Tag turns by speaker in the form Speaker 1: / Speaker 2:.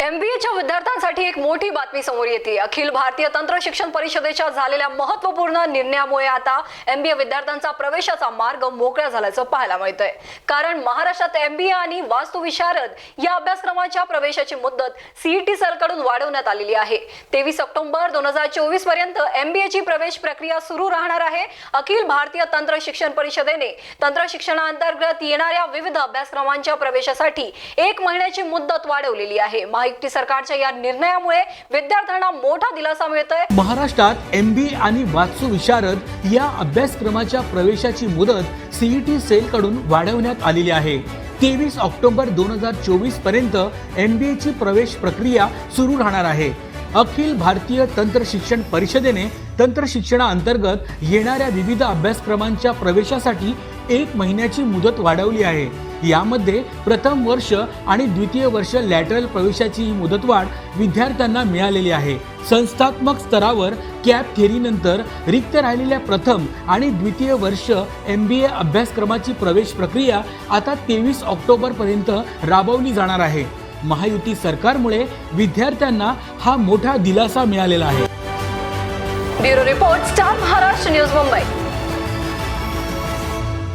Speaker 1: एमबीएच्या विद्यार्थ्यांसाठी एक मोठी बातमी समोर येते. अखिल भारतीय तंत्र शिक्षण परिषदेच्या झालेल्या महत्त्वपूर्ण निर्णयामुळे आता एमबीए विद्यार्थ्यांचा प्रवेशाचा मार्ग मोकळा झाल्याचं पाहायला मिळतंय. कारण महाराष्ट्रात एमबीए आणि वास्तुविशारद या अभ्यासक्रमाच्या प्रवेशाची मुदत सीईटी सरकडून वाढवण्यात आलेली आहे. तेवीस ऑक्टोबर दोन हजार चोवीसपर्यंत एमबीए ची प्रवेश प्रक्रिया सुरू राहणार आहे. अखिल भारतीय तंत्र शिक्षण परिषदेने तंत्र शिक्षणाअंतर्गत येणाऱ्या विविध अभ्यासक्रमांच्या प्रवेशासाठी एक महिन्याची मुदत वाढवलेली आहे. महायुती सरकारच्या या निर्णयामुळे विद्यार्थ्यांना मोठा दिलासा मिळतोय.
Speaker 2: महाराष्ट्रात एम बी आणि वास्तू विशारद या अभ्यासक्रमाच्या प्रवेशाची मुदत सीईटी सेलकडून वाढवण्यात आलेली आहे. तेवीस ऑक्टोबर दोन हजार चोवीसपर्यंत एम बी एची प्रवेश प्रक्रिया सुरू राहणार आहे. अखिल भारतीय तंत्र शिक्षण परिषदेने तंत्र शिक्षणाअंतर्गत येणाऱ्या विविध अभ्यासक्रमांच्या प्रवेशासाठी एक महिन्याची मुदत वाढवली आहे. यामध्ये प्रथम वर्ष आणि द्वितीय वर्ष लॅटरल प्रवेशाची ही मुदतवाढ विद्यार्थ्यांना मिळालेली आहे. संस्थात्मक स्तरावर कॅप थेरीनंतर रिक्त राहिलेल्या प्रथम आणि द्वितीय वर्ष एम बी ए अभ्यासक्रमाची प्रवेश प्रक्रिया आता तेवीस ऑक्टोबरपर्यंत राबवली जाणार आहे. महायुती सरकारमुळे विद्यार्थ्यांना हा मोठा दिलासा मिळालेला आहे.
Speaker 1: Bureau report star Maharashtra news Mumbai.